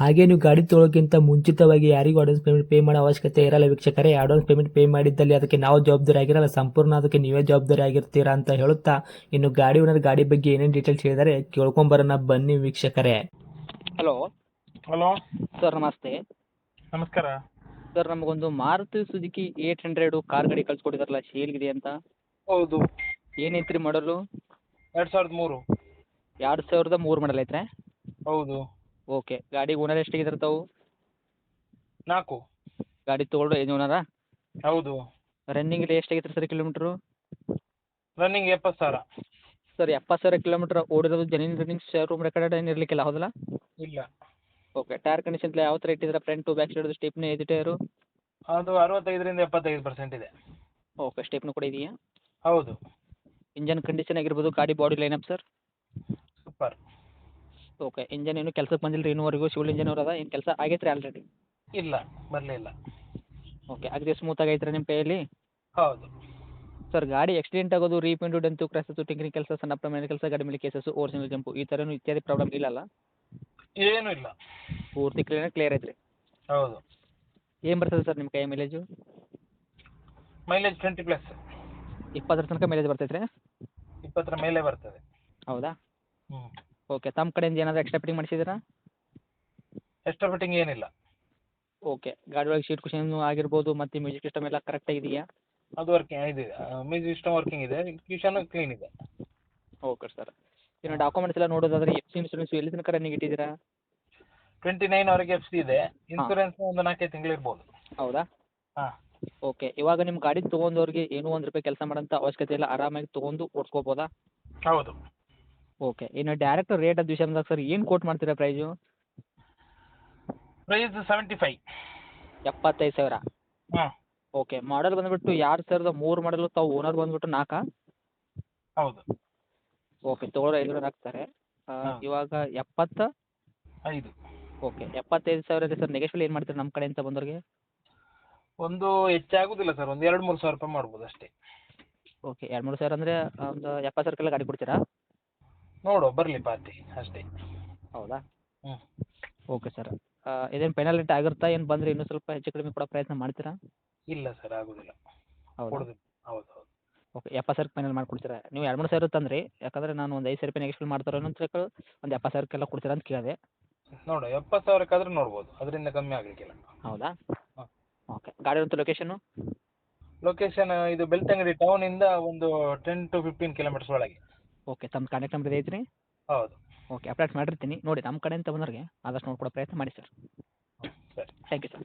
ಹಾಗೆ ನೀವು ಗಾಡಿ ತೊಳೋಕ್ಕಿಂತ ಮುಂಚಿತವಾಗಿ ಯಾರಿಗೂ ಅಡ್ವಾನ್ಸ್ ಪೇಮೆಂಟ್ ಪೇ ಮಾಡೋ ಅವಶ್ಯಕತೆ ಇರಲ್ಲ ವೀಕ್ಷಕರೇ. ಅಡ್ವಾನ್ಸ್ ಪೇಮೆಂಟ್ ಪೇ ಮಾಡಿದ್ದಲ್ಲಿ ಅದಕ್ಕೆ ನಾವು ಜವಾಬ್ದಾರಿ ಆಗಿರಲ್ಲ. ಸಂಪೂರ್ಣ ಅದಕ್ಕೆ ನೀವೇ ಜವಾಬ್ದಾರಿ ಆಗಿರ್ತೀರಾ ಅಂತ ಹೇಳುತ್ತಾ ಇನ್ನು ಗಾಡಿ ಓನರ್ ಗಾಡಿ ಬಗ್ಗೆ ಏನೇನು ಡೀಟೇಲ್ಸ್ ಹೇಳಿದರೆ ಕೇಳ್ಕೊಂಬರೋಣ ಬನ್ನಿ ವೀಕ್ಷಕರೇ. ಹಲೋ ಹಲೋ ಸರ್ ನಮಸ್ತೆ. ನಮಸ್ಕಾರ. ಸರ್ ನಮಗೊಂದು Maruti Suzuki eight hundred car ಗಾಡಿ ಕಳ್ಸಿಕೊಟ್ಟಿದಾರಲ್ಲ ಶೇಲ್ಗಿದೆ ಅಂತ. ಹೌದು. ಏನೈತ್ರಿ ಮಾಡಲು ಎರಡು ಸಾವಿರದ ಮೂರು. ಎರಡು ಸಾವಿರದ ಮೂರು ಮಾಡಲ್ ಐತ್ರೆ? ಹೌದು. ಓಕೆ ಗಾಡಿ ಓನರ್ ಎಷ್ಟಾಗಿದ್ದಾರೆ ತಾವು? ನಾಲ್ಕು. ಗಾಡಿ ತೊಗೊಂಡು ಏನು ಓನರ ಹೌದು. ರನ್ನಿಂಗ್ ಎಷ್ಟಾಗೈತೆ ಸರ್ ಕಿಲೋಮೀಟ್ರು ರನ್ನಿಂಗ್ ಎಪ್ಪತ್ತು ಸಾವಿರ. ಸರ್ ಎಪ್ಪತ್ತು ಸಾವಿರ ಕಿಲೋಮೀಟ್ರ್ ಓಡಿರೋದು ಜನಿನ್ ರನ್ನಿಂಗ್ ಶೋರೂಮ್ ರೆಕಾರ್ಡ್ ಏನು ಇರಲಿಕ್ಕಿಲ್ಲ ಹೌದಲ್ಲ? ಇಲ್ಲ. ಓಕೆ ಟೈರ್ ಕಂಡೀಷನ್ ಯಾವ ಥರ ಇಟ್ಟಿದ್ರೆ front to back side stepney ಐದು ಟೈರು ಅದು ಅರವತ್ತೈದರಿಂದ ಎಪ್ಪತ್ತೈದು ಪರ್ಸೆಂಟ್ ಇದೆ. ಓಕೆ ಸ್ಟೇಪ್ನು ಕೂಡ ಇದೆಯಾ? ಹೌದು. ಇಂಜನ್ ಕಂಡೀಷನ್ ಆಗಿರ್ಬೋದು ಗಾಡಿ body lineup sir super okay engine ಏನು ಕೆಲಸಕ್ಕೆ ಬಂದಿಲ್ಲ ರೀ ಇನ್ನೂವರೆಗೂ ಸಿವಿಲ್ ಇಂಜಿನಿಯರ್ ಅದ ಏನು ಕೆಲಸ ಆಗೈತೆ ರೀ ಆಲ್ರೆಡಿ ಇಲ್ಲ ಬರಲಿಲ್ಲ. ಓಕೆ ಅದೇ ಸ್ಮೂತ್ ಆಗೈತೆ ನಿಮ್ಮ ಕೈಯಲ್ಲಿ? ಹೌದು. ಸರ್ ಗಾಡಿ ಆಕ್ಸಿಡೆಂಟ್ ಆಗೋದು ರೀಪೇಂಟು ಡೆಂತು ಕ್ರಾಸಸ್ಸು ಟಿಂಕರಿಂಗ್ ಕೆಲಸ ಸಣ್ಣ ಪ್ರಮಾಣದ ಕೆಲಸ ಗಾಡಿ ಮೇಲೆ ಓವರ್ ಸಿಂಗಲ್ ಜಂಪು ಈ ಥರನೂ ಇತ್ಯಾದಿ ಪ್ರಾಬ್ಲಮ್ ಇಲ್ಲಲ್ಲ ಏನೂ ಇಲ್ಲ. ಪೂರ್ತಿ ಕ್ಲಿಯರ್ ಕ್ಲಿಯರ್ ಐತ್ರಿ. ಹೌದು. ಏನು ಬರ್ತದೆ ಸರ್ ನಿಮ್ಮ ಕೈ ಮೈಲೇಜು ಮೈಲೇಜ್ ಟ್ವೆಂಟಿ ಪ್ಲಸ್ ಇಪ್ಪತ್ತರ ತನಕ ಮೈಲೇಜ್ ಬರ್ತೈತೆ ರೀ ಇಪ್ಪತ್ತರ ಮೇಲೆ ಬರ್ತದೆ. ಹೌದಾ? ಹ್ಞೂ ಓಕೆ ತಮ್ಮ ಕಡೆಯಿಂದ ಏನಾದರೂ ಎಕ್ಸ್ಟ್ರಾ ಫಿಟ್ಟಿಂಗ್ ಮಾಡಿಸಿದ್ದೀರಾ? ಎಕ್ಸ್ಟ್ರಾ ಫಿಟ್ಟಿಂಗ್ ಏನಿಲ್ಲ. ಓಕೆ ಗಾಡಿ ಒಳಗೆ ಸೀಟ್ ಕುಷನ್ ಆಗಿರ್ಬೋದು ಮತ್ತು ಮ್ಯೂಸಿಕ್ ಸಿಸ್ಟಮ್ ಎಲ್ಲ ಕರೆಕ್ಟಾಗಿದೆಯಾ ಅದು ವರ್ಕಿಂಗ್ ಇದೆ. ಮ್ಯೂಸಿಕ್ ಸಿಸ್ಟಮ್ ವರ್ಕಿಂಗ್ ಇದೆ. ಕ್ಯೂಷನ್ ಕ್ಲೀನ್ ಇದೆ. ಓಕೆ ಸರ್ ಇನ್ನು ಡಾಕ್ಯುಮೆಂಟ್ಸ್ ಎಲ್ಲ ನೋಡೋದಾದ್ರೆ ಎಫ್ ಸಿ ಇನ್ಸೂರೆನ್ಸ್ ಎಲ್ಲಿ ತನಕ ರನ್ನಿಂಗ್ ಇಟ್ಟಿದ್ದೀರಾ? ಟ್ವೆಂಟಿ ನೈನ್ ವರೆಗೆ ಎಫ್ ಸಿ ಇದೆ. ಇನ್ಸೂರೆನ್ಸ್ ಒಂದು ನಾಲ್ಕೈದು ತಿಂಗಳು ಇರ್ಬೋದು. ಹೌದಾ? ಹಾಂ. ಓಕೆ ಇವಾಗ ನಿಮ್ಮ ಗಾಡಿ ತೊಗೊಂಡವ್ರಿಗೆ ಏನೂ ಒಂದು ರೂಪಾಯಿ ಕೆಲಸ ಮಾಡೋಂಥ ಅವಶ್ಯಕತೆ ಇಲ್ಲ. ಆರಾಮಾಗಿ ತೊಗೊಂಡು ಓಡಿಸ್ಕೋಬೋದಾ? ಹೌದು. ಓಕೆ ಇನ್ನು ಡೈರೆಕ್ಟ್ ರೇಟ್ ಅದು ಬಂದಾಗ ಸರ್ ಏನು ಕೋಟ್ ಮಾಡ್ತೀರಾ ಪ್ರೈಸು ಪ್ರೈಸ್ ಸೆವೆಂಟಿ ಫೈವ್ ಎಪ್ಪತ್ತೈದು ಸಾವಿರ? ಹಾಂ. ಓಕೆ ಮಾಡಲ್ ಬಂದುಬಿಟ್ಟು ಎರಡು ಸಾವಿರದ ಮೂರು ಮಾಡಲು ತಾವು ಓನರ್ ಬಂದುಬಿಟ್ಟು ನಾಲ್ಕಾ ಹೌದು. ಓಕೆ ತೊಗೊಳೋರು ಐದು ಹಾಕ್ತಾರೆ. ಇವಾಗ ಎಪ್ಪತ್ತ? ಐದು. ಓಕೆ ಎಪ್ಪತ್ತೈದು ಸಾವಿರ ಇದೆ ಸರ್ ನೆಗೆಶ್ವಲ್ ಏನು ಮಾಡ್ತೀರಾ ನಮ್ಮ ಕಡೆಯಿಂದ ಬಂದವ್ರಿಗೆ? ಒಂದು ಹೆಚ್ಚಾಗೋದಿಲ್ಲ ಸರ್ ಒಂದು ಎರಡು ಮೂರು ಸಾವಿರ ರೂಪಾಯಿ ಮಾಡ್ಬೋದು ಅಷ್ಟೇ. ಓಕೆ ಎರಡು ಮೂರು ಸಾವಿರ ಅಂದರೆ ಒಂದು ಎಪ್ಪತ್ತು ಸಾವಿರಕ್ಕೆಲ್ಲ ಗಾಡಿ ಕೊಡ್ತೀರಾ? ನೋಡುವ ಬರಲಿ ಪಾರ್ಟಿ ಅಷ್ಟೇ. ಹೌದಾ? ಹ್ಞೂ ಓಕೆ ಸರ್. ಇದೇನು ಪೆನಾಲ್ಟಿ ಆಗಿರ್ತಾ ಆಗಿರುತ್ತಾ ಏನು ಬಂದರೆ ಇನ್ನೂ ಸ್ವಲ್ಪ ಹೆಚ್ಚು ಕಡಿಮೆ ಕೊಡೋ ಪ್ರಯತ್ನ ಮಾಡ್ತೀರಾ? ಇಲ್ಲ ಸರ್ ಆಗೋದಿಲ್ಲ. ಹೌದಾ? ಹೌದು ಹೌದು. ಓಕೆ ಎಪ್ಪತ್ತು ಸಾವಿರಕ್ಕೆ ಫೈನಲ್ ಮಾಡ್ಕೊಡ್ತೀರಾ? ನೀವು ಎರಡು ಮೂರು ಸಾವಿರ ತಂದ್ರಿ ಯಾಕಂದರೆ ನಾನು ಒಂದು ಐದು ಸಾವಿರ ರೂಪಾಯಿ ಎಕ್ಸ್ಪ್ಲೇನ್ ಮಾಡ್ತಾರೋ ಅನ್ನೋ ತಿಳ್ಕೊಂಡು ಒಂದು ಎಪ್ಪತ್ತು ಸಾವಿರಕ್ಕೆಲ್ಲ ಕೊಡ್ತೀರಾ ಅಂತ ಕೇಳಿದೆ. ನೋಡು ಎಪ್ಪತ್ತು ಸಾವಿರಕ್ಕಾದ್ರೆ ನೋಡ್ಬೋದು ಅದರಿಂದ ಕಮ್ಮಿ ಆಗಲಿಕ್ಕಿಲ್ಲ. ಹೌದಾ. ಓಕೆ ಗಾಡಿ ಇರುತ್ತೆ ಲೊಕೇಶನ್ನು ಲೊಕೇಶನ್ ಇದು ಬೆಳ್ತಂಗಡಿ ಟೌನಿಂದ ಒಂದು ಟೆನ್ ಟು ಫಿಫ್ಟೀನ್ ಕಿಲೋಮೀಟರ್ಸ್ ಒಳಗೆ. ಓಕೆ ತಮ್ಮ ಕಾಂಟ್ಯಾಕ್ಟ್ ನಂಬರ್ ಐತ್ರಿ? ಹೌದು. ಓಕೆ ಅಪ್ಡೇಟ್ ಮಾಡಿರ್ತೀನಿ. ನೋಡಿ ನಮ್ಮ ಕಡೆಯಿಂದ ಬಂದವ್ರಿಗೆ ಆದಷ್ಟು ನೋಡ್ಕೊಡೋ ಪ್ರಯತ್ನ ಮಾಡಿ ಸರ್ ಸರಿ. Thank you sir